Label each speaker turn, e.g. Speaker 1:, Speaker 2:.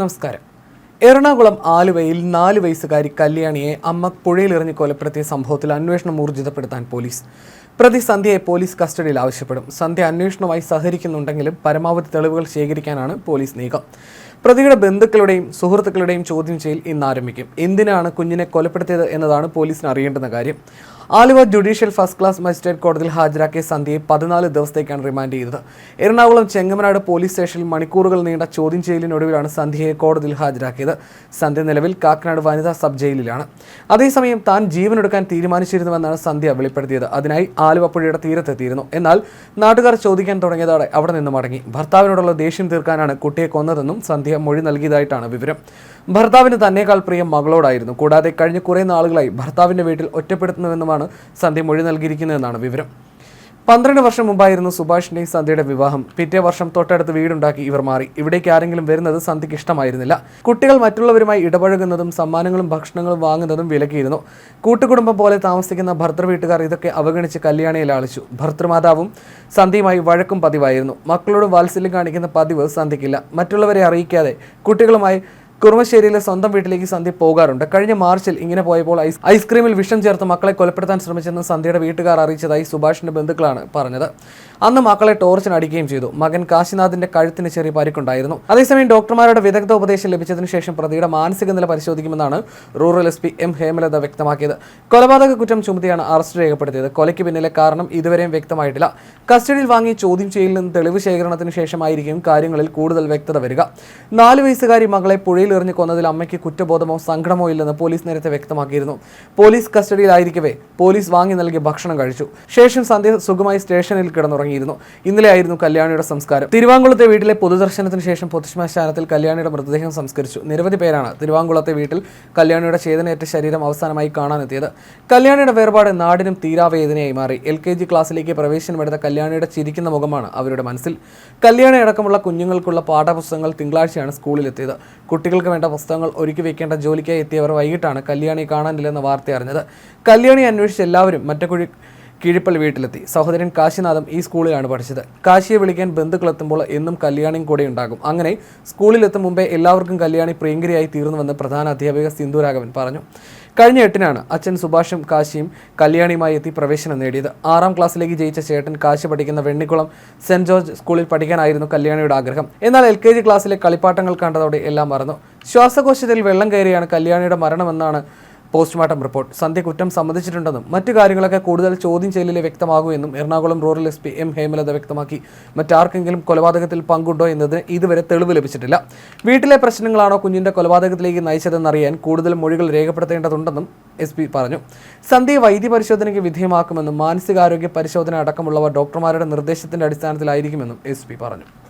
Speaker 1: നമസ്കാരം. എറണാകുളം ആലുവയിൽ നാല് വയസ്സുകാരി കല്യാണിയെ അമ്മ പുഴയിലെറിഞ്ഞ് കൊലപ്പെടുത്തിയ സംഭവത്തിൽ അന്വേഷണം ഊർജിതപ്പെടുത്താൻ പോലീസ്. പ്രതി സന്ധ്യയെ പോലീസ് കസ്റ്റഡിയിൽ ആവശ്യപ്പെടും. സന്ധ്യ അന്വേഷണവുമായി സഹകരിക്കുന്നുണ്ടെങ്കിലും പരമാവധി തെളിവുകൾ ശേഖരിക്കാനാണ് പോലീസ് നീക്കം. പ്രതിയുടെ ബന്ധുക്കളുടെയും സുഹൃത്തുക്കളുടെയും ചോദ്യം ചെയ്യൽ ഇന്ന് ആരംഭിക്കും എന്തിനാണ് കുഞ്ഞിനെ കൊലപ്പെടുത്തിയത് എന്നതാണ് പോലീസിന് അറിയേണ്ടുന്ന കാര്യം. Aluva judicial first class magistrate കോടതിയിൽ ഹാജരാക്കിയ സന്ധ്യയെ പതിനാല് ദിവസത്തേക്കാണ് റിമാൻഡ് ചെയ്തത്. എറണാകുളം ചെങ്ങമനാട് പോലീസ് സ്റ്റേഷനിൽ മണിക്കൂറുകൾ നീണ്ട ചോദ്യം ചെയ്യലിനൊടുവിലാണ് സന്ധ്യയെ കോടതിയിൽ ഹാജരാക്കിയത്. സന്ധ്യ നിലവിൽ കാക്കനാട് വനിതാ സബ് ജയിലിലാണ്. അതേസമയം താൻ ജീവനെടുക്കാൻ തീരുമാനിച്ചിരുന്നുവെന്നാണ് സന്ധ്യ വെളിപ്പെടുത്തിയത്. അതിനായി ആലുവ പുഴയുടെ തീരത്തെത്തിയിരുന്നു. എന്നാൽ നാട്ടുകാർ ചോദിക്കാൻ തുടങ്ങിയതോടെ അവിടെ നിന്ന് മടങ്ങി. ഭർത്താവിനോടുള്ള ദേഷ്യം തീർക്കാനാണ് കുട്ടിയെ കൊന്നതെന്നും സന്ധ്യ മൊഴി നൽകിയതായിട്ടാണ് വിവരം. ഭർത്താവിന് തന്നേക്കാൾ പ്രിയം മകളോടായിരുന്നു. കൂടാതെ കഴിഞ്ഞ കുറേ നാളുകളായി ഭർത്താവിന്റെ വീട്ടിൽ ഒറ്റപ്പെടുത്തുന്നുവെന്നുമാണ് സന്ധ്യ മൊഴി നൽകിയിരിക്കുന്നതെന്നാണ് വിവരം. പന്ത്രണ്ട് വർഷം മുമ്പായിരുന്നു സുഭാഷിന്റെയും സന്ധ്യയുടെ വിവാഹം. പിറ്റേ വർഷം തൊട്ടടുത്ത് വീടുണ്ടാക്കി ഇവർ മാറി. ഇവിടേക്ക് ആരെങ്കിലും വരുന്നത് സന്ധ്യയ്ക്ക് ഇഷ്ടമായിരുന്നില്ല. കുട്ടികൾ മറ്റുള്ളവരുമായി ഇടപഴകുന്നതും സമ്മാനങ്ങളും ഭക്ഷണങ്ങളും വാങ്ങുന്നതും വിലക്കിയിരുന്നു. കൂട്ടുകുടുംബം പോലെ താമസിക്കുന്ന ഭർത്തൃ വീട്ടുകാർ ഇതൊക്കെ അവഗണിച്ച് കല്യാണിയെ ആളിച്ചു. ഭർത്തൃമാതാവും സന്ധ്യയുമായി വഴക്കും പതിവായിരുന്നു. മക്കളോട് വാത്സല്യം കാണിക്കുന്ന പതിവ് സന്ധ്യയ്ക്കില്ല. മറ്റുള്ളവരെ അറിയിക്കാതെ കുട്ടികളുമായി കുറുമശ്ശേരിയിലെ സ്വന്തം വീട്ടിലേക്ക് സന്ധ്യ പോകാറുണ്ട്. കഴിഞ്ഞ മാർച്ചിൽ ഇങ്ങനെ പോയപ്പോൾ ഐസ് ഐസ്ക്രീമിൽ വിഷം ചേർത്ത് മക്കളെ കൊലപ്പെടുത്താൻ ശ്രമിച്ചെന്ന് സന്ധ്യയുടെ വീട്ടുകാർ അറിയിച്ചതായി സുഭാഷിന്റെ ബന്ധുക്കളാണ് പറഞ്ഞത്. അന്ന് മക്കളെ ടോർച്ചിന് അടിക്കുകയും ചെയ്തു. മകൻ കാശിനാഥിന്റെ കഴുത്തിന് ചെറിയ പരിക്കുണ്ടായിരുന്നു. അതേസമയം ഡോക്ടർമാരുടെ വിദഗ്ധ ഉപദേശം ലഭിച്ചതിനു ശേഷം പ്രതിയുടെ മാനസിക നില പരിശോധിക്കുമെന്നാണ് rural S P M Hemalatha വ്യക്തമാക്കിയത്. കൊലപാതക കുറ്റം ചുമത്തിയാണ് അറസ്റ്റ് രേഖപ്പെടുത്തിയത്. കൊലയ്ക്ക് പിന്നിലെ കാരണം ഇതുവരെയും വ്യക്തമായിട്ടില്ല. കസ്റ്റഡിയിൽ വാങ്ങി ചോദ്യം ചെയ്യലിൽ നിന്ന് തെളിവ് ശേഖരണത്തിന് ശേഷമായിരിക്കും കാര്യങ്ങളിൽ കൂടുതൽ വ്യക്തത വരിക. നാല് വയസ്സുകാരി മകളെ പുഴയിൽ എറിഞ്ഞ് കൊന്നതിൽ അമ്മയ്ക്ക് കുറ്റബോധമോ സങ്കടമോ ഇല്ലെന്ന് പോലീസ് നേരത്തെ വ്യക്തമാക്കിയിരുന്നു. പോലീസ് കസ്റ്റഡിയിലായിരിക്കവേ പോലീസ് വാങ്ങി നൽകിയ ഭക്ഷണം കഴിച്ചു. ശേഷം സന്ധ്യ സുഖമായി സ്റ്റേഷനിൽ കിടന്നുറങ്ങിയിരുന്നു ഇന്നലെ ആയിരുന്നു കല്യാണിയുടെ സംസ്കാരം. തിരുവാങ്കുളത്തെ വീട്ടിലെ പൊതുദർശനത്തിന് ശേഷം പൊതുശ്മശാനത്തിൽ കല്യാണിയുടെ മൃതദേഹം സംസ്കരിച്ചു. നിരവധി പേരാണ് തിരുവാങ്കുളത്തെ വീട്ടിൽ കല്യാണിയുടെ ചേതനയേറ്റ ശരീരം അവസാനമായി കാണാനെത്തിയത്. കല്യാണിയുടെ വേർപാട് നാടിനും തീരാവേദനയായി മാറി. എൽ കെ ജി ക്ലാസ്സിലേക്ക് പ്രവേശനമെടുത്ത കല്യാണിയുടെ ചിരിക്കുന്ന മുഖമാണ് അവരുടെ മനസ്സിൽ. കല്യാണി അടക്കമുള്ള കുഞ്ഞുങ്ങൾക്കുള്ള പാഠപുസ്തകങ്ങൾ തിങ്കളാഴ്ചയാണ് സ്കൂളിലെത്തിയത് കുട്ടികൾക്ക് വേണ്ട പുസ്തകങ്ങൾ ഒരുക്കി വെക്കേണ്ട ജോലിക്കായി എത്തിയവർ വൈകിട്ടാണ് കല്യാണി കാണാനില്ലെന്ന വാർത്ത അറിഞ്ഞത്. കല്യാണി അന്വേഷിച്ച് എല്ലാവരും മറ്റക്കുഴി കീഴിപ്പള്ളി വീട്ടിലെത്തി. സഹോദരൻ കാശിനാഥം ഈ സ്കൂളിലാണ് പഠിച്ചത്. കാശിയെ വിളിക്കാൻ ബന്ധുക്കളെത്തുമ്പോൾ എന്നും കല്യാണിയും കൂടെ ഉണ്ടാകും. അങ്ങനെ സ്കൂളിലെത്തും മുമ്പേ എല്ലാവർക്കും കല്യാണി പ്രിയങ്കരിയായി തീർന്നുവെന്ന് പ്രധാന അധ്യാപിക സിന്ധുരാഘവൻ പറഞ്ഞു. കഴിഞ്ഞ എട്ടിനാണ് അച്ഛൻ സുഭാഷും കാശിയും കല്യാണിയുമായി എത്തി പ്രവേശനം നേടിയത്. ആറാം ക്ലാസ്സിലേക്ക് ജയിച്ച ചേട്ടൻ കാശി പഠിക്കുന്ന വെണ്ണിക്കുളം സെന്റ് ജോർജ് സ്കൂളിൽ പഠിക്കാനായിരുന്നു കല്യാണിയുടെ ആഗ്രഹം. എന്നാൽ എൽ കെ ജി ക്ലാസ്സിലെ കളിപ്പാട്ടങ്ങൾ കണ്ടതോടെ എല്ലാം മറന്നു. ശ്വാസകോശത്തിൽ വെള്ളം കയറിയാണ് കല്യാണിയുടെ മരണമെന്നാണ് പോസ്റ്റ്മോർട്ടം റിപ്പോർട്ട്. സന്ധ്യ കുറ്റം സമ്മതിച്ചിട്ടുണ്ടെന്നും മറ്റു കാര്യങ്ങളൊക്കെ കൂടുതൽ ചോദ്യം ചെയ്യലിൽ വ്യക്തമാകുമെന്നും Ernakulam rural S P M Hemalatha വ്യക്തമാക്കി. മറ്റാർക്കെങ്കിലും കൊലപാതകത്തിൽ പങ്കുണ്ടോ എന്നതിന് ഇതുവരെ തെളിവ് ലഭിച്ചിട്ടില്ല. വീട്ടിലെ പ്രശ്നങ്ങളാണോ കുഞ്ഞിന്റെ കൊലപാതകത്തിലേക്ക് നയിച്ചതെന്നറിയാൻ കൂടുതൽ മൊഴികൾ രേഖപ്പെടുത്തേണ്ടതുണ്ടെന്നും എസ് പി പറഞ്ഞു. സന്ധ്യയെ വൈദ്യപരിശോധനയ്ക്ക് വിധേയമാക്കുമെന്നും മാനസികാരോഗ്യ പരിശോധന അടക്കമുള്ളവ ഡോക്ടർമാരുടെ നിർദ്ദേശത്തിന്റെ അടിസ്ഥാനത്തിലായിരിക്കുമെന്നും എസ് പി പറഞ്ഞു.